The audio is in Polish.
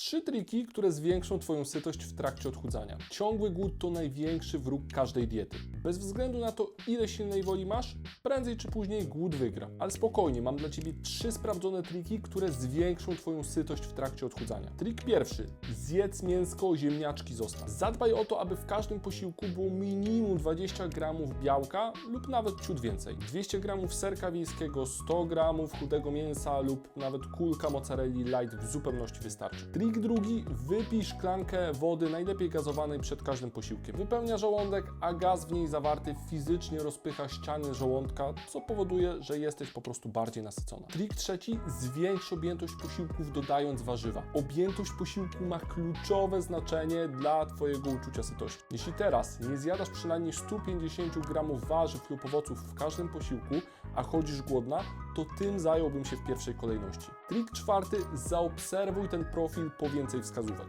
Trzy triki, które zwiększą Twoją sytość w trakcie odchudzania. Ciągły głód to największy wróg każdej diety. Bez względu na to, ile silnej woli masz, prędzej czy później głód wygra. Ale spokojnie, mam dla Ciebie trzy sprawdzone triki, które zwiększą Twoją sytość w trakcie odchudzania. Trik pierwszy. Zjedz mięsko, ziemniaczki zostaw. Zadbaj o to, aby w każdym posiłku było minimum 20 gramów białka lub nawet ciut więcej. 200 gramów serka wiejskiego, 100 gramów chudego mięsa lub nawet kulka mozzarelli light w zupełności wystarczy. Trik drugi. Wypij szklankę wody, najlepiej gazowanej przed każdym posiłkiem. Wypełnia żołądek, a gaz w niej zawarty fizycznie rozpycha ściany żołądka, co powoduje, że jesteś po prostu bardziej nasycona. Trik trzeci. Zwiększ objętość posiłków dodając warzywa. Objętość posiłku ma kluczowe znaczenie dla Twojego uczucia sytości. Jeśli teraz nie zjadasz przynajmniej 150 gramów warzyw lub owoców w każdym posiłku, a chodzisz głodna, to tym zająłbym się w pierwszej kolejności. Trik czwarty. Zaobserwuj ten profil po więcej wskazówek.